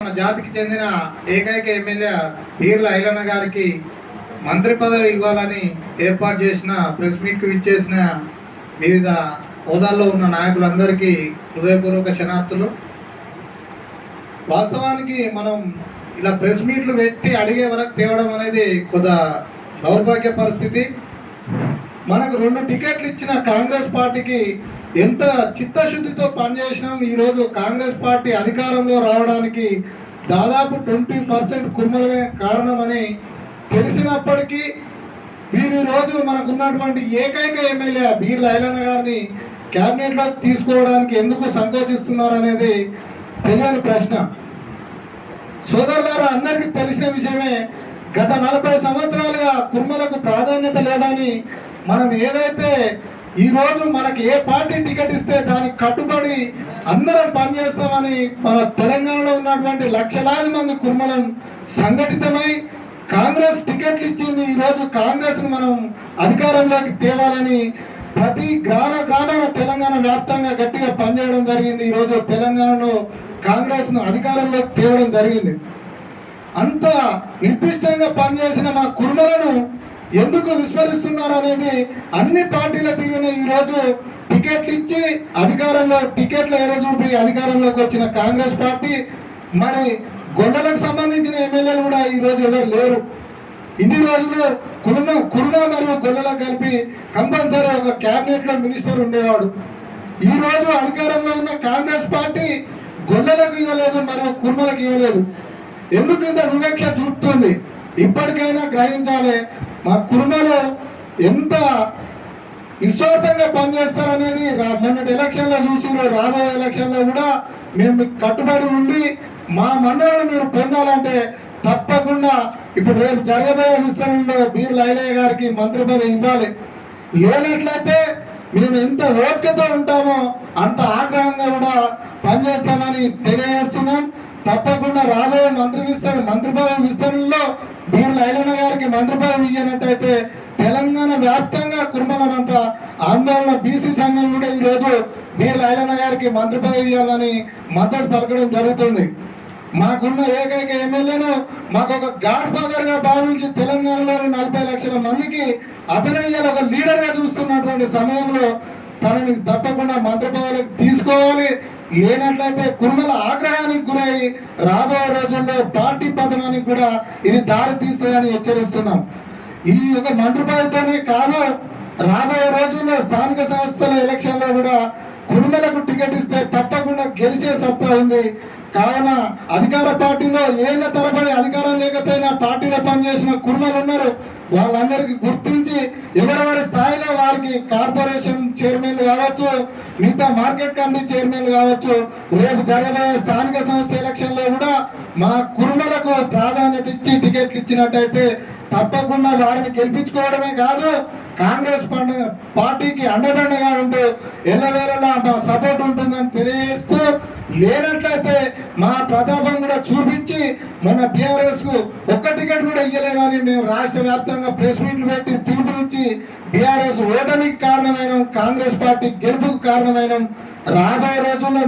మన జాతికి చెందిన ఏకైక ఎమ్మెల్యే ఈర్ల ఐలన్న గారికి మంత్రి పదవి ఇవ్వాలని ఏర్పాటు చేసిన ప్రెస్ మీట్కి విచ్చేసిన వివిధ హోదాల్లో ఉన్న నాయకులందరికీ హృదయపూర్వక శనార్థులు వాస్తవానికి మనం ఇలా ప్రెస్ మీట్లు పెట్టి అడిగే వరకు తేవడం అనేది కొద్ద దౌర్భాగ్య పరిస్థితి. మనకు రెండు టికెట్లు ఇచ్చిన కాంగ్రెస్ పార్టీకి ఎంత చిత్తశుద్ధితో పనిచేసినాం ఈరోజు కాంగ్రెస్ పార్టీ అధికారంలో రావడానికి దాదాపు ట్వంటీ పర్సెంట్ కుర్మలమే కారణమని తెలిసినప్పటికీ వీరు ఈరోజు మనకున్నటువంటి ఏకైక ఎమ్మెల్యే బీర్ లైలన్న గారిని క్యాబినెట్లో తీసుకోవడానికి ఎందుకు సంకోచిస్తున్నారు అనేది తెలియని ప్రశ్న. సోదరు గారు అందరికీ తెలిసిన విషయమే గత నలభై సంవత్సరాలుగా కుర్మలకు ప్రాధాన్యత లేదని మనం ఏదైతే ఈ రోజు మనకి ఏ పార్టీ టికెట్ ఇస్తే దానికి కట్టుబడి అందరం పనిచేస్తామని మన తెలంగాణలో ఉన్నటువంటి లక్షలాది మంది కుర్మలం సంఘటితమై కాంగ్రెస్ టికెట్లు ఇచ్చింది ఈరోజు కాంగ్రెస్ను మనం అధికారంలోకి తేవాలని ప్రతి గ్రామ గ్రామాల తెలంగాణ వ్యాప్తంగా గట్టిగా పనిచేయడం జరిగింది. ఈ రోజు తెలంగాణలో కాంగ్రెస్ను అధికారంలోకి తేవడం జరిగింది. అంత నిర్దిష్టంగా పనిచేసిన మా కుర్మలను ఎందుకు విస్మరిస్తున్నారు అనేది అన్ని పార్టీల తీరున ఈ రోజు టికెట్లు ఇచ్చి అధికారంలో టికెట్ల ఎర చూపి అధికారంలోకి వచ్చిన కాంగ్రెస్ పార్టీ మరి గొండలకు సంబంధించిన ఎమ్మెల్యేలు కూడా ఈ రోజు ఎవరు లేరు. ఇన్ని రోజులు కుర్మ కుర్మ మరియు గొల్లలకు కలిపి కంపల్సరీ ఒక క్యాబినెట్లో మినిస్టర్ ఉండేవాడు. ఈ రోజు అధికారంలో ఉన్న కాంగ్రెస్ పార్టీ గొల్లలకు ఇవ్వలేదు మరియు కుర్మలకు ఇవ్వలేదు. ఎందుకు ఇంత వివక్ష చూపుతుంది? ఇప్పటికైనా గ్రహించాలి మా కుటుంబంలో ఎంత నిస్వార్థంగా పనిచేస్తారనేది మొన్నటి ఎలక్షన్లో చూసిరు రాబోయే ఎలక్షన్లో కూడా మేము కట్టుబడి ఉండి మా మండలను మీరు పొందాలంటే తప్పకుండా ఇప్పుడు రేపు జరగబోయే విస్తరణలో బీర్ లైలయ్య గారికి మంత్రి పదవి ఇవ్వాలి. లేనట్లయితే మేము ఎంత ఓపికతో ఉంటామో అంత ఆగ్రహంగా కూడా పనిచేస్తామని తెలియజేస్తున్నాం. తప్పకుండా రాబోయే మంత్రి విస్తరణ మంత్రి పదవి విస్తరణలో మీరు లైలన్న గారికి మంత్రి పదవి ఇయ్యనట్టయితే తెలంగాణ వ్యాప్తంగా కుర్మలమంతా ఆందోళన బీసీ సంఘం కూడా ఈరోజు మీరు లైలన్న గారికి మంత్రి పదవి ఇవ్వాలని మద్దతు పలకడం జరుగుతుంది. మాకున్న ఏకైక ఎమ్మెల్యేను మాకు ఒక గాడ్ ఫాదర్గా భావించి తెలంగాణలోని నలభై లక్షల మందికి అతనే ఒక లీడర్గా చూస్తున్నటువంటి సమయంలో తనని తప్పకుండా మంత్రి పదవులకు తీసుకోవాలి. లేనట్లయితే కుర్మల ఆగ్రహానికి గురై రాబోయే రోజుల్లో పార్టీ పతనానికి కూడా ఇది దారి తీస్తుందని హెచ్చరిస్తున్నాం. ఈ యొక్క మంత్రి పదవితోనే కాదు రాబోయే రోజుల్లో స్థానిక సంస్థల ఎలక్షన్లో కూడా కుర్మలకు టికెట్ ఇస్తే తప్పకుండా గెలిచే సత్తా ఉంది. కావున అధికార పార్టీలో ఏళ్ళ తరబడి అధికారం లేకపోయినా పార్టీలో పనిచేసిన కుర్మలు ఉన్నారు. వాళ్ళందరికీ గుర్తించి ఎవరెవరి స్థాయిలో వారికి కార్పొరేషన్ చైర్మన్లు కావచ్చు మిగతా మార్కెట్ కమిటీ చైర్మన్లు కావచ్చు రేపు జరగబోయే స్థానిక సంస్థ ఎలక్షన్లో కూడా మా కుర్మలకు ప్రాధాన్యత ఇచ్చి టికెట్లు ఇచ్చినట్టయితే తప్పకుండా వారిని గెలిపించుకోవడమే కాదు కాంగ్రెస్ పండుగ పార్టీకి అండదండగా ఉంటూ ఎల్లవేళలా మా సపోర్ట్ ఉంటుందని తెలియజేస్తూ లేనట్లయితే మా ప్రతాపం కూడా చూపించి మన బీఆర్ఎస్కు ఒక్క టికెట్ కూడా ఇయ్యలేదని మేము రాష్ట్ర వ్యాప్తంగా ప్రెస్ మీట్లు పెట్టి పిలుపునిచ్చి బీఆర్ఎస్ ఓటమికి కారణమైన కాంగ్రెస్ పార్టీ గెలుపుకు కారణమైన రాబోయే రోజుల్లో